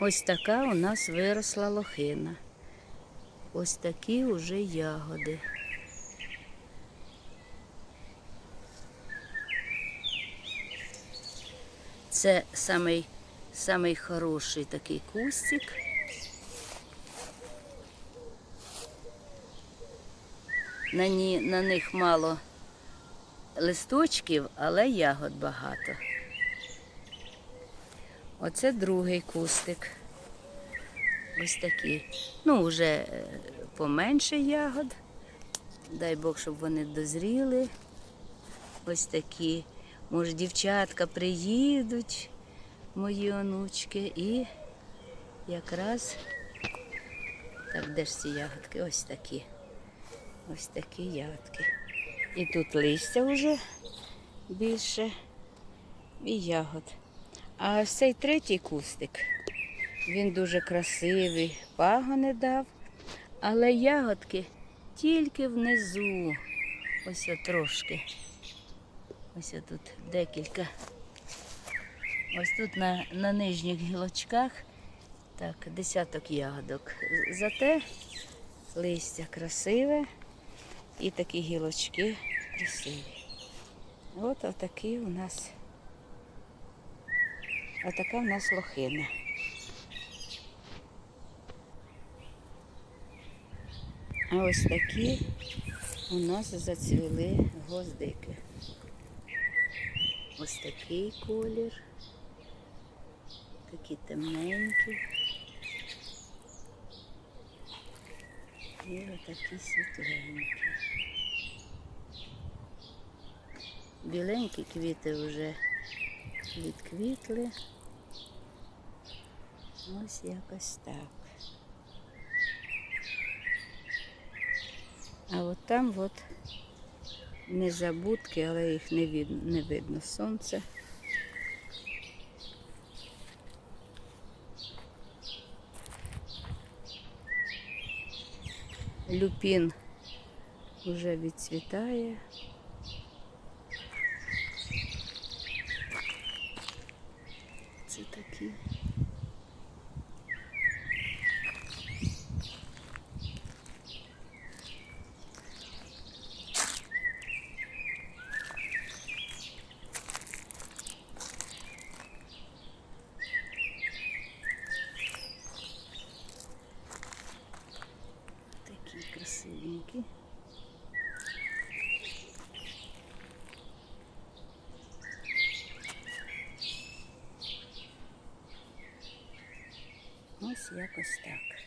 Ось така у нас виросла лохина. Ось такі уже ягоди. Це самий, самий хороший такий кустик. На, ні, на них мало листочків, але ягод багато. Оце другий кустик. Ось такий. Ну, вже е, поменше ягод. Дай Бог, щоб вони дозріли. Ось такі. Може, дівчатка приїдуть, мої онучки, і якраз так, де ж ці ягодки? Ось такі. Ось такі ягодки. І тут листя вже більше і ягод. А ось цей третій кустик, він дуже красивий, пагони дав, але ягодки тільки внизу. Ось трошки. Ось тут декілька. Ось тут на, на нижніх гілочках так, десяток ягодок. Зате листя красиве і такі гілочки красиві. От отакі у нас. Отака в нас лохина. А ось такі у нас зацвіли гвоздики. Ось такий колір. Такі темненькі. І отакі світленькі. Біленькі квіти вже відквітли. Ось якось так. А от там от незабудки, але їх не видно, не видно сонце. Люпін вже відцвітає. Це такі. Такі красивенькі. Ось якось так.